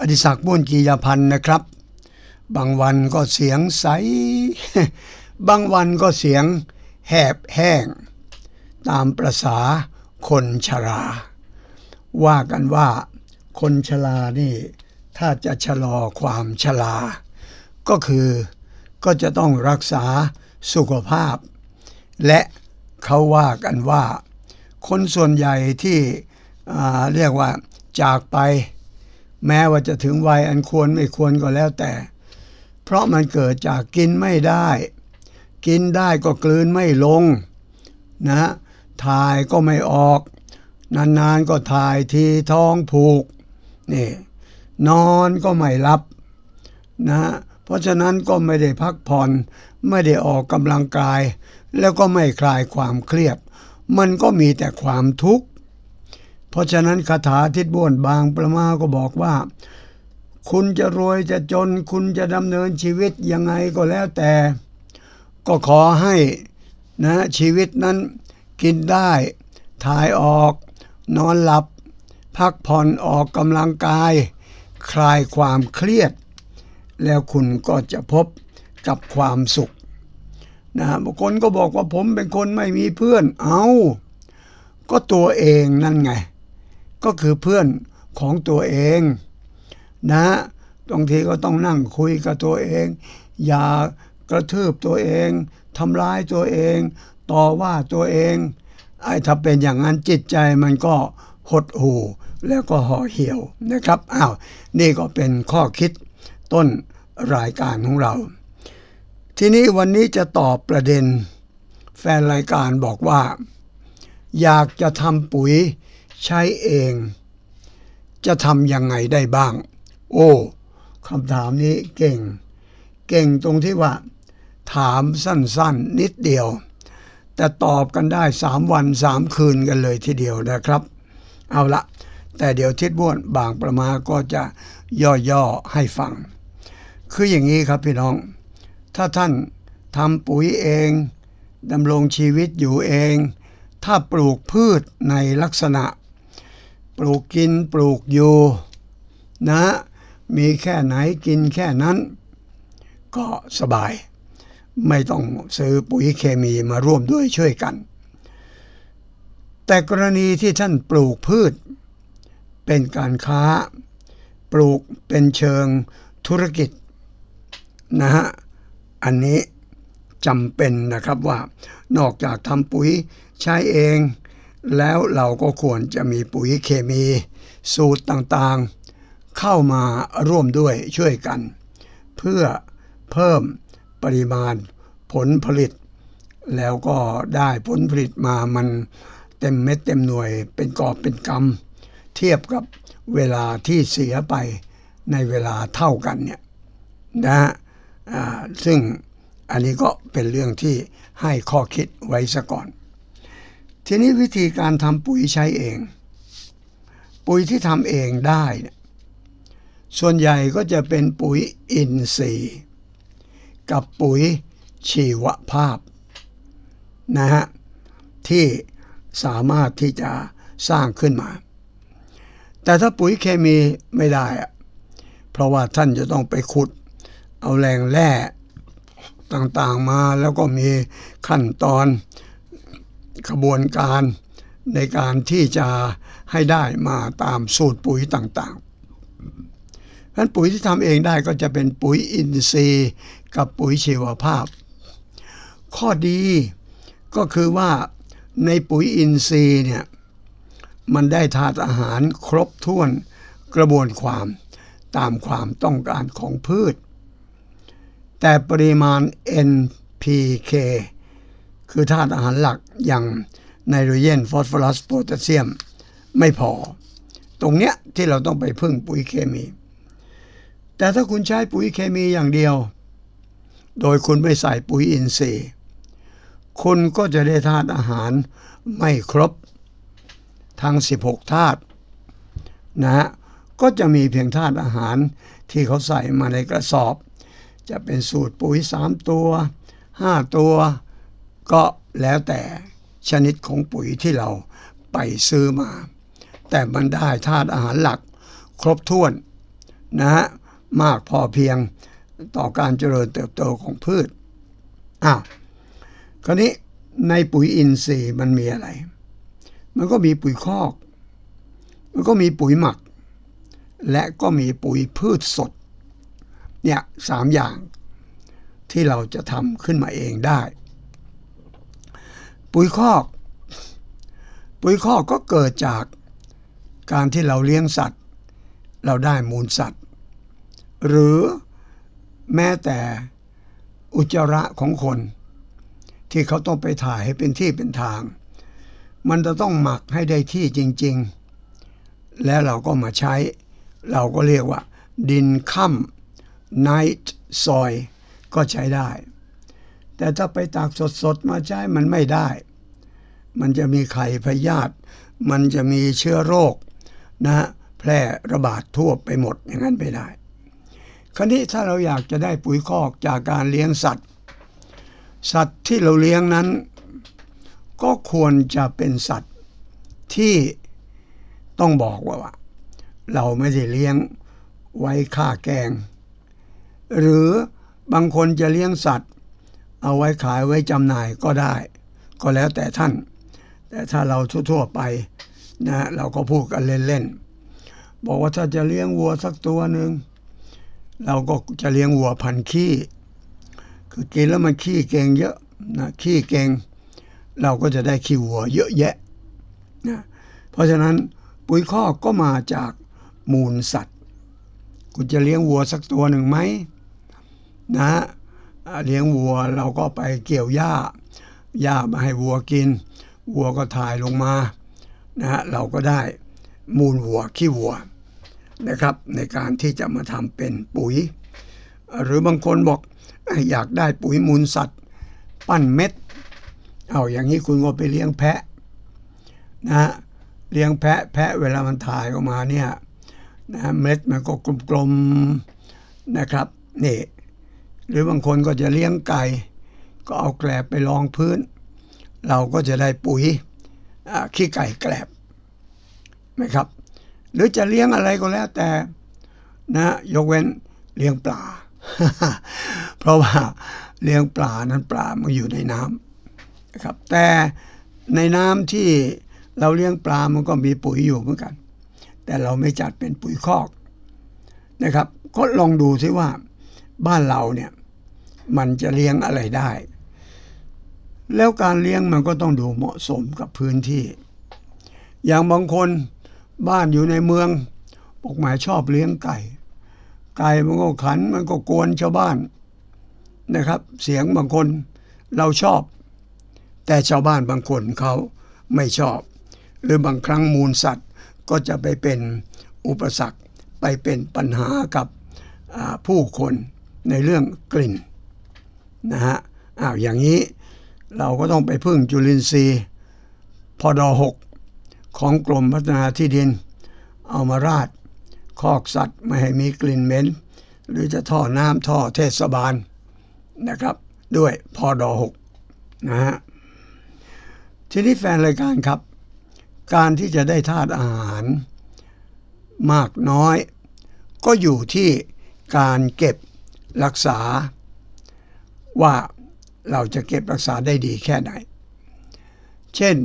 อดิศักดิ์บ้วนกียาพันธ์นะครับ บางวันก็เสียงใส บางวันก็เสียงแหบแห้ง ตามประษาคนชรา ว่ากันว่าคนชรานี่ ถ้าจะชะลอความชรา ก็คือก็จะต้องรักษาสุขภาพ และเขาว่ากันว่า คนส่วนใหญ่ที่เรียกว่าจากไป แม้ว่าจะถึงวัยอันควรไม่ควรก็แล้วแต่ เพราะมันเกิดจากกินไม่ได้ กินได้ก็กลืนไม่ลงนะถ่ายก็ไม่ออก นานๆก็ถ่ายทีท้องผูกนี่นอนก็ไม่หลับนะเพราะฉะนั้นก็ไม่ได้พักผ่อน ไม่ได้ออกกำลังกาย แล้วก็ไม่คลายความเครียด มันก็มีแต่ความทุกข์ เพราะฉะนั้นคาถาทิศบ้วนบางประมาก็บอกว่า คุณจะรวยจะจน คุณจะดำเนินชีวิตยังไงก็แล้วแต่ ก็ขอให้นะชีวิตนั้นกินได้ ถ่ายออก นอนหลับ พักผ่อนออกกำลังกาย คลายความเครียด แล้วคุณก็จะพบกับความสุขนะบางคนก็บอกว่าผมเป็นคนไม่มีเพื่อน เอาก็ตัวเองนั่นไง ก็คือเพื่อนของตัวเองนะบางทีก็ต้องนั่งคุยกับตัวเอง อย่ากระทืบตัวเองทำร้ายตัวเอง ต่อว่าตัวเอง ไอ้ถ้าเป็นอย่างนั้นจิตใจมันก็หดหู่แล้วก็ห่อเหี่ยวนะครับอ้าวนี่ก็เป็นข้อคิดต้นรายการของเรา ทีนี้วันนี้จะตอบประเด็น แฟนรายการบอกว่า อยากจะทำปุ๋ย ใช้เอง จะทำยังไงได้บ้าง โอ้คำถามนี้เก่ง เก่งตรงที่ว่า ถามสั้นๆนิดเดียว แต่ตอบกันได้สามวันสามคืนกันเลยทีเดียวนะครับ เอาละแต่เดี๋ยวทิดบ้วนบางประมาก็จะย่อๆให้ฟัง คืออย่างนี้ครับพี่น้อง ถ้าท่านทำปุ๋ยเองดำรงชีวิตอยู่เอง ถ้าปลูกพืชในลักษณะ ปลูกกินปลูกอยู่นะ มีแค่ไหนกินแค่นั้น ก็สบาย ไม่ต้องซื้อปุ๋ยเคมีมาร่วมด้วยช่วยกัน แต่กรณีที่ท่านปลูกพืช เป็นการค้า ปลูกเป็นเชิงธุรกิจนะฮะอันนี้จำเป็นนะครับว่านอกจากทำปุ๋ยใช้เอง แล้วเราก็ควรจะมีปุ๋ยเคมี สูตรต่างๆ เข้ามาร่วมด้วยช่วยกัน เพื่อเพิ่มปริมาณผลผลิต แล้วก็ได้ผลผลิตมามันเต็มเม็ดเต็มหน่วยเป็นกอบเป็นกำเทียบกับเวลาที่เสียไปในเวลาเท่ากันเนี่ยนะฮะซึ่งอันนี้ก็เป็นเรื่องที่ให้ข้อคิดไว้ซะก่อน ทีนี้วิธีการทำปุ๋ยใช้เอง ปุ๋ยที่ทำเองได้ ส่วนใหญ่ก็จะเป็นปุ๋ยอินทรีย์ กับปุ๋ยชีวภาพนะฮะที่สามารถที่จะสร้างขึ้นมา แต่ถ้าปุ๋ยเคมีไม่ได้อะเพราะว่าท่านจะต้องไปขุด เอาแรงแร่ต่างๆมาแล้วก็มีขั้นตอน กระบวนการในการที่จะให้ได้มาตามสูตรปุ๋ยต่างๆเพราะฉะนั้นปุ๋ยที่ทำเองได้ก็จะเป็นปุ๋ยอินทรีย์ กับปุ๋ยชีวภาพ ข้อดีก็คือว่าในปุ๋ยอินทรีย์เนี่ยมันได้ธาตุอาหารครบถ้วนกระบวนความตามความต้องการของพืช แต่ปริมาณ NPK คือธาตุอาหารหลักอย่างไนโตรเจนฟอสฟอรัสโพแทสเซียมไม่พอ ตรงเนี้ยที่เราต้องไปพึ่งปุ๋ยเคมี แต่ถ้าคุณใช้ปุ๋ยเคมีอย่างเดียว โดยคุณไม่ใส่ปุ๋ยอินทรีย์ คุณก็จะได้ธาตุอาหารไม่ครบทั้ง 16 ธาตุนะฮะก็จะมีเพียงธาตุอาหารที่เขาใส่มาในกระสอบ จะเป็นสูตรปุ๋ย 3 ตัว 5 ตัว ก็แล้วแต่ชนิดของปุ๋ยที่เราไปซื้อมา แต่มันได้ธาตุอาหารหลักครบถ้วนนะฮะมากพอเพียงต่อการเจริญเติบโตของพืชอ้าวคราวนี้ในปุ๋ยอินทรีย์มันมีอะไร มันก็มีปุ๋ยคอก มันก็มีปุ๋ยหมัก และก็มีปุ๋ยพืชสด เนี่ยสามอย่างที่เราจะทำขึ้นมาเองได้ ปุ๋ยคอก ปุ๋ยคอกก็เกิดจากการที่เราเลี้ยงสัตว์ เราได้มูลสัตว์ หรือแม้แต่อุจจาระของคน ที่เขาต้องไปถ่ายให้เป็นที่เป็นทาง มันจะต้องหมักให้ได้ที่จริง ๆ แล้วเราก็มาใช้ เราก็เรียกว่า ดินค่ำไนท์ซอยก็ใช้ได้ แต่ถ้าไปตากสดๆ มาใช้มันไม่ได้ มันจะมีไข่พยาธิมันจะมีเชื้อโรคนะฮะแพร่ระบาดทั่วไปหมดอย่างนั้นไม่ได้ คราวนี้ถ้าเราอยากจะได้ปุ๋ยคอกจากการเลี้ยงสัตว์ สัตว์ที่เราเลี้ยงนั้น ก็ควรจะเป็นสัตว์ที่ต้องบอกว่า เราไม่ได้เลี้ยงไว้ฆ่าแกง หรือบางคนจะเลี้ยงสัตว์ เอาไว้ขายไว้จำหน่ายก็ได้ ก็แล้วแต่ท่าน แต่ถ้าเราทั่วๆไปนะเราก็พูดกันเล่นๆบอกว่าถ้าจะเลี้ยงวัวสักตัวหนึ่งเราก็จะเลี้ยงวัวพันขี้ คือกินแล้วมันขี้เก่งเยอะนะขี้เก่ง เราก็จะได้ขี้วัวเยอะแยะนะเพราะฉะนั้นปุ๋ยคอกก็มาจากมูลสัตว์ คุณจะเลี้ยงวัวสักตัวหนึ่งไหมนะเลี้ยงวัวเราก็ไปเกี่ยวหญ้าหญ้ามาให้วัวกิน วัวก็ถ่ายลงมานะฮะเราก็ได้มูลวัวขี้วัวนะครับ ในการที่จะมาทำเป็นปุ๋ย หรือบางคนบอกอยากได้ปุ๋ยมูลสัตว์ ปั้นเม็ด เอาอย่างนี้คุณก็ไปเลี้ยงแพะนะฮะเลี้ยงแพะแพะเวลามันถ่ายออกมาเนี่ยนะเม็ดมันก็กลมๆนะครับนี่หรือบางคนก็จะเลี้ยงไก่ ก็เอาแกลบไปรองพื้น เราก็จะได้ปุ๋ยขี้ไก่แกลบไหมครับ หรือจะเลี้ยงอะไรก็แล้วแต่นะยกเว้นเลี้ยงปลา เพราะว่าเลี้ยงปลานั้นปลามันอยู่ในน้ำนะครับ แต่ในน้ำที่เราเลี้ยงปลามันก็มีปุ๋ยอยู่เหมือนกัน แต่เราไม่จัดเป็นปุ๋ยคอกนะครับ ก็ลองดูซิว่าบ้านเราเนี่ยมันจะเลี้ยงอะไรได้ แล้วการเลี้ยงมันก็ต้องดูเหมาะสมกับพื้นที่ อย่างบางคนบ้านอยู่ในเมืองบอกหมายชอบเลี้ยงไก่ ไก่มันก็ขันมันก็กวนชาวบ้านนะครับ เสียงบางคนเราชอบ แต่ชาวบ้านบางคนเขาไม่ชอบ หรือบางครั้งมูลสัตว์ก็จะไปเป็นอุปสรรคไปเป็นปัญหากับผู้คนในเรื่องกลิ่นนะฮะอ้าวอย่างนี้ เราก็ต้องไปพึ่งจุลินทรีย์พอดอหกของกรมพัฒนาที่ดิน เอามาราดคอกสัตว์ไม่ให้มีกลิ่นเหม็น หรือจะท่อน้ำท่อเทศบาลนะครับ ด้วยพอดอ6นะฮะทีนี้แฟนรายการครับ การที่จะได้ธาตุอาหารมากน้อย ก็อยู่ที่การเก็บรักษาว่า เราจะเก็บรักษาได้ดีแค่ไหน เช่น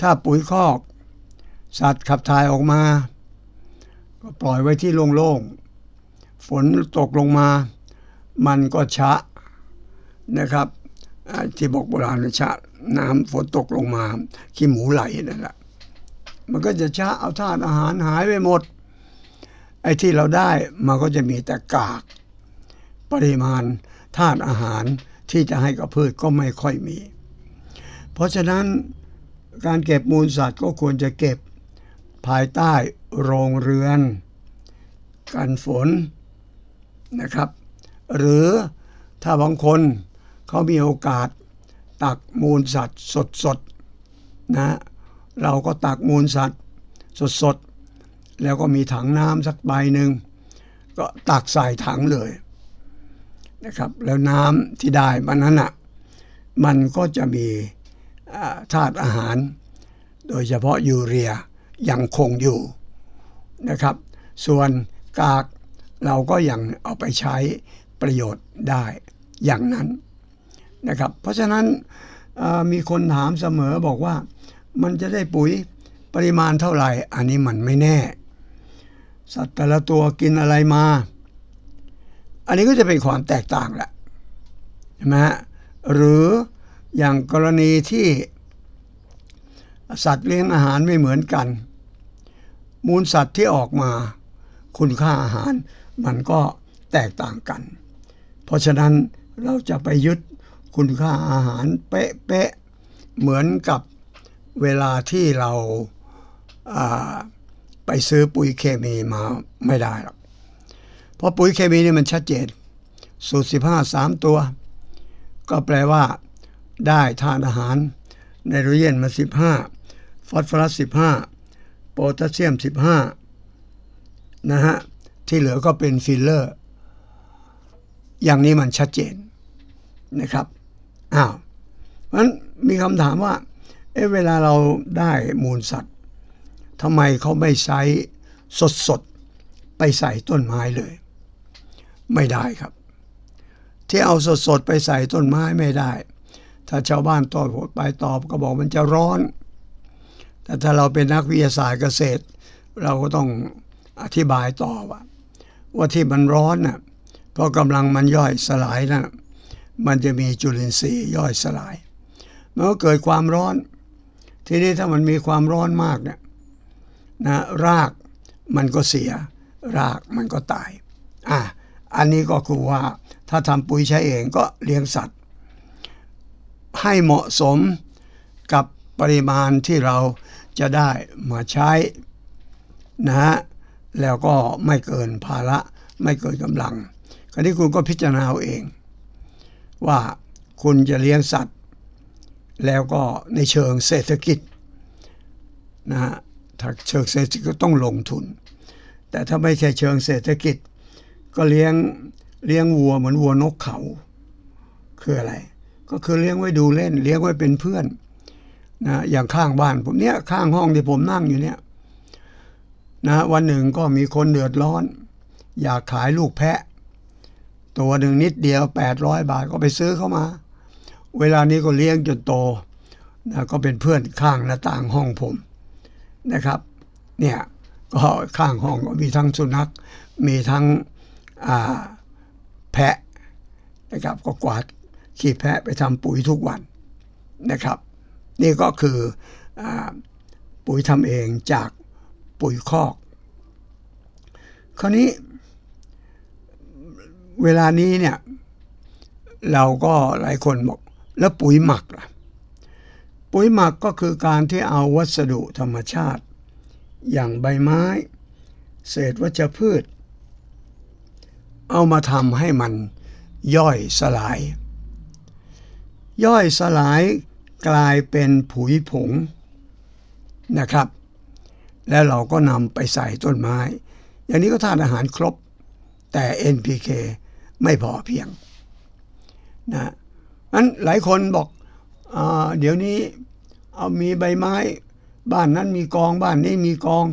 ถ้าปุ๋ยคอก สัตว์ขับถ่ายออกมาก็ปล่อยไว้ที่โล่งๆ ฝนตกลงมา มันก็ชะนะครับที่บอกโบราณว่าชะน้ำฝนตกลงมา ขี้หมูไหลนั่นแหละมันก็จะชะเอาธาตุอาหารหายไปหมด ไอ้ที่เราได้มันก็จะมีแต่กาก ปริมาณธาตุอาหาร ที่จะให้กับพืชก็ไม่ค่อยมี เพราะฉะนั้นการเก็บมูลสัตว์ก็ควรจะเก็บภายใต้โรงเรือน กันฝนนะครับ หรือถ้าบางคนเขามีโอกาสตักมูลสัตว์สดๆนะเราก็ตักมูลสัตว์สดๆแล้วก็มีถังน้ำสักใบหนึ่งก็ตักใส่ถังเลย นะครับ แล้วน้ำที่ได้มันนั้นอะมันก็จะมีธาตุอาหาร โดยเฉพาะยูเรียยังคงอยู่นะครับ ส่วนกากเราก็ยังเอาไปใช้ประโยชน์ได้อย่างนั้นนะครับ เพราะฉะนั้นมีคนถามเสมอบอกว่ามันจะได้ปุ๋ยปริมาณเท่าไหร่ อันนี้มันไม่แน่ สัตว์แต่ละตัวกินอะไรมา อันนี้ก็จะเป็นความแตกต่างแหละใช่ไหมฮะหรืออย่างกรณีที่สัตว์เลี้ยงอาหารไม่เหมือนกัน มูลสัตว์ที่ออกมาคุณค่าอาหารมันก็แตกต่างกัน เพราะฉะนั้นเราจะไปยึดคุณค่าอาหารเป๊ะๆเหมือนกับเวลาที่เราาไปซื้อปุ๋ยเคมีมาไม่ได้หรอก เพราะปุ๋ยเคมีนี่มันชัดเจน สูตร 15 3 ตัว ก็แปลว่า ได้ทานอาหารไนโตรเจนมา 15 ฟอสฟอรัส 15 โพแทสเซียม 15 นะฮะ ที่เหลือก็เป็นฟิลเลอร์ อย่างนี้มันชัดเจนนะครับอ้าวเพราะฉะนั้นมีคำถามว่าเอ๊ะเวลาเราได้มูลสัตว์ทำไมเขาไม่ใช้สดๆ ไปใส่ต้นไม้เลย ไม่ได้ครับ ที่เอาสดๆไปใส่ต้นไม้ไม่ได้ ถ้าชาวบ้านตอบไปตอบก็บอกมันจะร้อน แต่ถ้าเราเป็นนักวิทยาศาสตร์เกษตร เราก็ต้องอธิบายต่อว่าว่าที่มันร้อนน่ะเพราะกำลังมันย่อยสลายนะมันจะมีจุลินทรีย์ย่อยสลายมันก็เกิดความร้อน ทีนี้ถ้ามันมีความร้อนมากเนี่ยนะรากมันก็เสีย รากมันก็ตาย อะ อันนี้ก็คือว่าถ้าทำปุ๋ยใช้เองก็เลี้ยงสัตว์ ให้เหมาะสมกับปริมาณที่เราจะได้มาใช้นะฮะแล้วก็ไม่เกินภาระไม่เกินกำลังคราวนี้คุณก็พิจารณาเอาเอง ว่าคุณจะเลี้ยงสัตว์ แล้วก็ในเชิงเศรษฐกิจนะฮะถ้าเชิงเศรษฐกิจก็ต้องลงทุน แต่ถ้าไม่ใช่เชิงเศรษฐกิจ ก็เลี้ยงเลี้ยงวัวเหมือนวัวนกเขาคืออะไร ก็คือเลี้ยงไว้ดูเล่น เลี้ยงไว้เป็นเพื่อนนะอย่างข้างบ้านผมเนี้ยข้างห้องที่ผมนั่งอยู่เนี่ยนะวันหนึ่งก็มีคนเดือดร้อน อยากขายลูกแพะ ตัวหนึ่งนิดเดียว 800 บาทก็ไปซื้อเข้ามา เวลานี้ก็เลี้ยงจนโตนะก็เป็นเพื่อนข้างหน้าต่างห้องผมนะครับ เนี่ยก็ข้างห้องก็มีทั้งสุนัขมีทั้ง แพะนะครับก็กวาดขี้แพะไปทำปุ๋ยทุกวันนะครับ นี่ก็คืออปุ๋ยทำเองจากปุ๋ยคอก คราวนี้เวลานี้เนี่ยเราก็หลายคนบอกแล้วปุ๋ยหมักล่ะ ปุ๋ยหมักก็คือการที่เอาวัสดุธรรมชาติ อย่างใบไม้ เศษวัชพืช เอามาทำให้มันย่อยสลาย ย่อยสลายกลายเป็นผุยผงนะครับ แล้วเราก็นำไปใส่ต้นไม้ อย่างนี้ก็ทานอาหารครบ แต่ NPK ไม่พอเพียงนะนั้นหลายคนบอกอเดี๋ยวนี้เอามีใบไม้ บ้านนั้นมีกองบ้านนี้มีกอง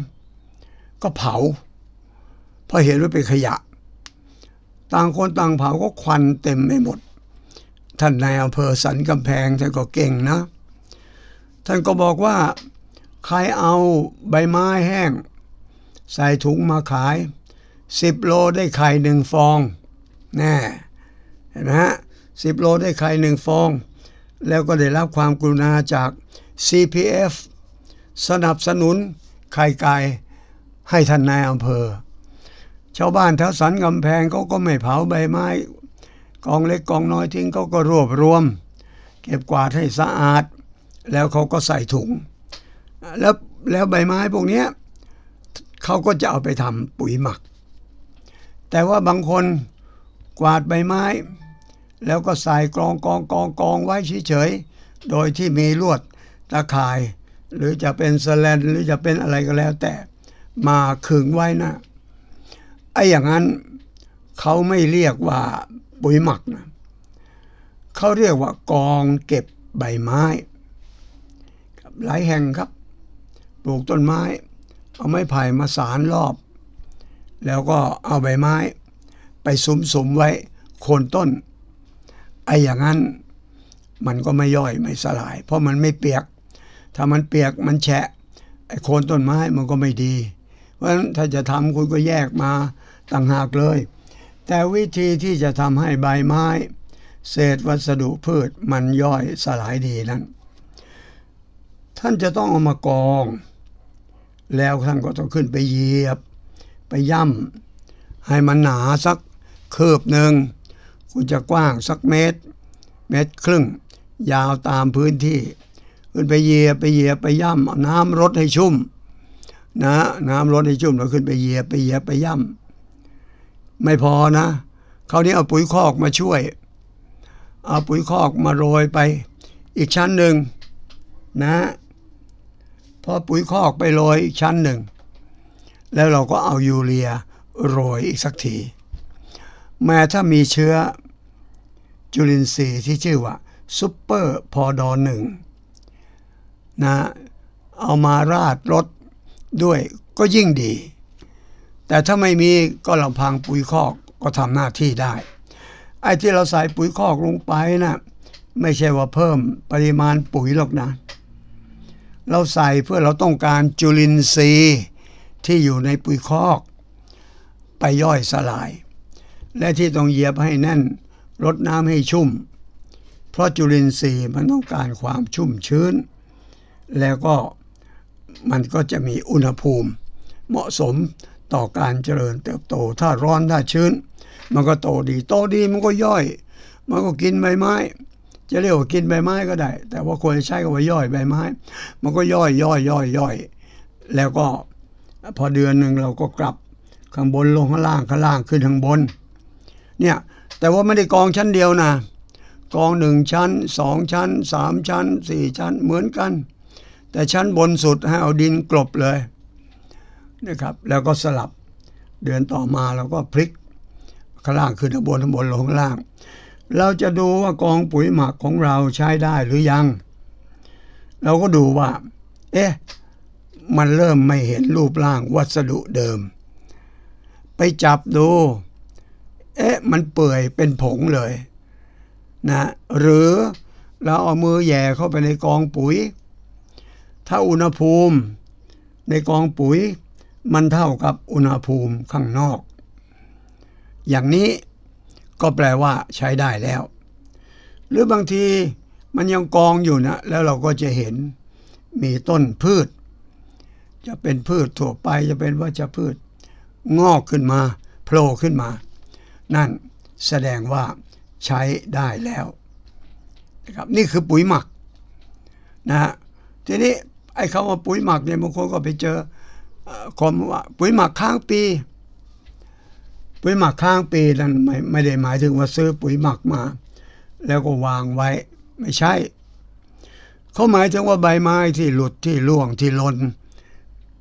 ก็เผาเพราะเห็นว่าเป็นขยะ ต่างคนต่างเผาก็ควันเต็มไปหมด ท่านนายอำเภอสันกำแพงท่านก็เก่งนะ ท่านก็บอกว่าใครเอาใบไม้แห้ง ใส่ถุงมาขายสิบโลได้ไข่หนึ่งฟองแน่เห็นไหมฮะสิบโลได้ไข่หนึ่งฟอง แล้วก็ได้รับความกรุณาจาก CPF สนับสนุนไข่ไก่ให้ท่านนายอำเภอ ชาวบ้านแถวสันกำแพงเขาก็ไม่เผาใบไม้ กองเล็กกองน้อยทิ้งเขาก็รวบรวม เก็บกวาดให้สะอาด แล้วเขาก็ใส่ถุง แล้วแล้วใบไม้พวกนี้เขาก็จะเอาไปทำปุ๋ยหมัก แต่ว่าบางคนกวาดใบไม้ แล้วก็ใส่กองกองกองกองไว้เฉยๆโดยที่มีลวดตะข่าย หรือจะเป็นสแลนหรือจะเป็นอะไรก็แล้วแต่มาขึงไว้นะ ไอ้อย่างนั้นเขาไม่เรียกว่าปุ๋ยหมักนะเขาเรียกว่ากองเก็บใบไม้หลายแห่งครับ ปลูกต้นไม้ เอาไม้ไผ่มาสารรอบ แล้วก็เอาใบไม้ ไปสุมสุมๆไว้โคนต้นไอ้อย่างนั้นมันก็ไม่ย่อยไม่สลาย เพราะมันไม่เปียก ถ้ามันเปียกมันแฉะไอ้โคนต้นไม้มันก็ไม่ดี เพราะฉะนั้นถ้าจะทำคุณก็แยกมา ต่างหากเลย แต่วิธีที่จะทำให้ใบไม้ เศษวัสดุพืชมันย่อยสลายดีนั้น ท่านจะต้องเอามากอง แล้วท่านก็ต้องขึ้นไปเหยียบ ไปย่ำให้มันหนาสักคืบหนึ่งคุณจะกว้างสักเมตร เมตรครึ่ง ยาวตามพื้นที่ ขึ้นไปเหยียบไปเหยียบไปย่ำน้ำรดให้ชุ่มนะน้ำรดให้ชุ่มแล้วขึ้นไปเหยียบไปเหยียบไปย่ำ ไม่พอนะคราวนี้เอาปุ๋ยคอกมาช่วย เอาปุ๋ยคอกมาโรยไป อีกชั้นหนึ่งนะพอปุ๋ยคอกไปโรยอีกชั้นหนึ่ง แล้วเราก็เอายูเรียโรยอีกสักที แม้ถ้ามีเชื้อจุลินทรีย์ที่ชื่อว่าซุปเปอร์พอดอหนึ่งนะเอามาราดรถด้วยก็ยิ่งดี แต่ถ้าไม่มีก็ลำพังปุ๋ยคอกก็ทำหน้าที่ได้ ไอ้ที่เราใส่ปุ๋ยคอกลงไปนะ่ะไม่ใช่ว่าเพิ่มปริมาณปุ๋ยหรอกนะ เราใส่เพื่อเราต้องการจุลินทรีย์ที่อยู่ในปุ๋ยคอก ไปย่อยสลาย และที่ต้องเหยียบให้แน่นรดน้ำให้ชุ่ม เพราะจุลินทรีย์มันต้องการความชุ่มชื้น แล้วก็มันก็จะมีอุณหภูมิ เหมาะสม ต่อการเจริญเติบโต ถ้าร้อนถ้าชื้น มันก็โตดีโตดีมันก็ย่อย มันก็กินใบไม้ จะเรียกว่ากินใบไม้ก็ได้ แต่ว่าควรจะใช้คำว่าย่อยใบไม้ มันก็ย่อยย่อยย่อยย่อย แล้วก็พอเดือนหนึ่งเราก็กลับข้างบนลงข้างล่างข้างล่างขึ้นข้างบน เนี่ยแต่ว่าไม่ได้กองชั้นเดียวนะกองหนึ่งชั้นสองชั้นสามชั้นสี่ชั้นเหมือนกัน แต่ชั้นบนสุดให้เอาดินกลบเลย นะครับ แล้วก็สลับเดือนต่อมาเราก็พลิกข้างล่างขึ้นข้างบนข้างบนลงข้างล่าง เราจะดูว่ากองปุ๋ยหมักของเราใช้ได้หรือยัง เราก็ดูว่า เอ๊ะมันเริ่มไม่เห็นรูปร่างวัสดุเดิม ไปจับดู เอ๊ะ มันเปื่อยเป็นผงเลยนะหรือเราเอามือแหย่เข้าไปในกองปุ๋ย ถ้าอุณหภูมิในกองปุ๋ย มันเท่ากับอุณหภูมิข้างนอก อย่างนี้ก็แปลว่าใช้ได้แล้ว หรือบางทีมันยังกองอยู่นะ แล้วเราก็จะเห็นมีต้นพืช จะเป็นพืชทั่วไปจะเป็นวัชพืช งอกขึ้นมาโผล่ขึ้นมา นั่นแสดงว่าใช้ได้แล้วนะครับนี่คือปุ๋ยหมักนะฮะทีนี้ไอ้คำว่าปุ๋ยหมักเนี่ยบางคนก็ไปเจอ เอ่อความว่าปุ๋ยหมักค้างปีปุ๋ยหมักค้างปีนั้นไม่ไม่ได้หมายถึงว่าซื้อปุ๋ยหมักมา แล้วก็วางไว้ไม่ใช่ เขาหมายถึงว่าใบไม้ที่หลุดที่ร่วงที่หล่น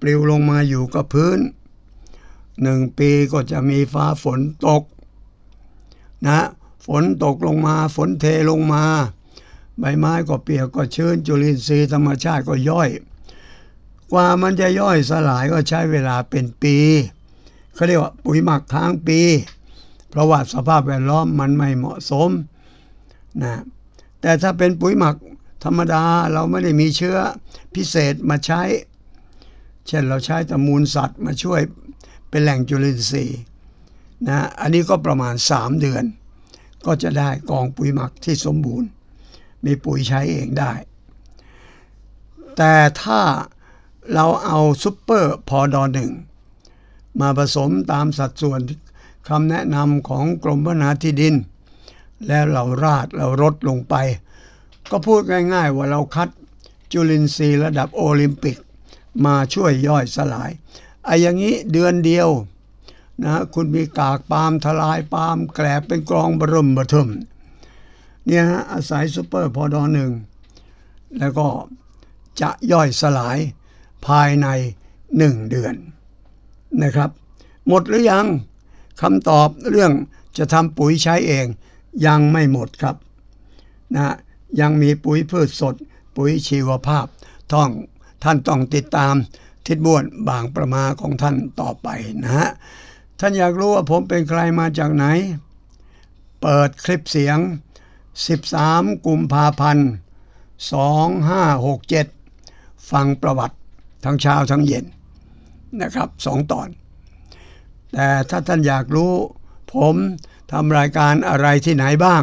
ปลิวลงมาอยู่กับพื้นหนึ่งปีก็จะมีฟ้าฝนตก นะ ฝนตกลงมาฝนเทลงมา ใบไม้ก็เปียกก็ชื้นจุลินทรีย์ธรรมชาติก็ย่อย กว่ามันจะย่อยสลายก็ใช้เวลาเป็นปีเขาเรียกว่าปุ๋ยหมักค้างปี เพราะว่าสภาพแวดล้อมมันไม่เหมาะสมนะแต่ถ้าเป็นปุ๋ยหมักธรรมดาเราไม่ได้มีเชื้อพิเศษมาใช้ เช่นเราใช้ต่มูลสัตว์มาช่วยเป็นแหล่งจุลินทรีย์นะอันนี้ก็ประมาณ 3 เดือน ก็จะได้กองปุ๋ยหมักที่สมบูรณ์ มีปุ๋ยใช้เองได้ แต่ถ้า เราเอาซุปเปอร์พอดอหนึ่งมาผสมตามสัดส่วนคำแนะนำของกรมพัฒนาที่ดิน แล้วเราราดเรารดลงไป ก็พูดง่ายๆว่าเราคัดจุลินทรีย์ระดับโอลิมปิก มาช่วยย่อยสลายไอ้อย่างนี้เดือนเดียวนะคุณมีกากปาล์มทลายปาล์มแกลบเป็นกรองบรมบทึมเนี่ยฮะอาศัยซูเปอร์พอดอหนึ่งแล้วก็จะย่อยสลาย ภายในหนึ่งเดือนนะครับ หมดหรือยังคำตอบเรื่องจะทำปุ๋ยใช้เอง ยังไม่หมดครับนะยังมีปุ๋ยพืชสด ปุ๋ยชีวภาพต้องท่านต้องติดตามทิศบ้วนบางประมาของท่านต่อไปนะฮะท่านอยากรู้ว่าผมเป็นใครมาจากไหน เปิดคลิปเสียง 13 กุมภาพันธ์ 2567 ฟังประวัติ ทั้งเช้าทั้งเย็นนะครับสองตอน แต่ถ้าท่านอยากรู้ ผมทำรายการอะไรที่ไหนบ้าง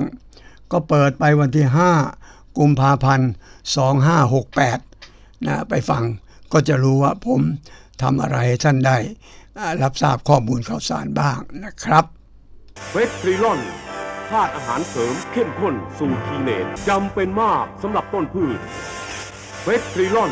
ก็เปิดไปวันที่ 5 กุมภาพันธ์ 2568นะไปฟังก็จะรู้ว่าผมทำอะไรให้ท่านได้รับทราบข้อมูลข่าวสารบ้างนะครับเฟสทริลอนธาตุอาหารเสริมเข้มข้นสูตรทีเนตจำเป็นมากสำหรับต้นพืชเฟสทริลอน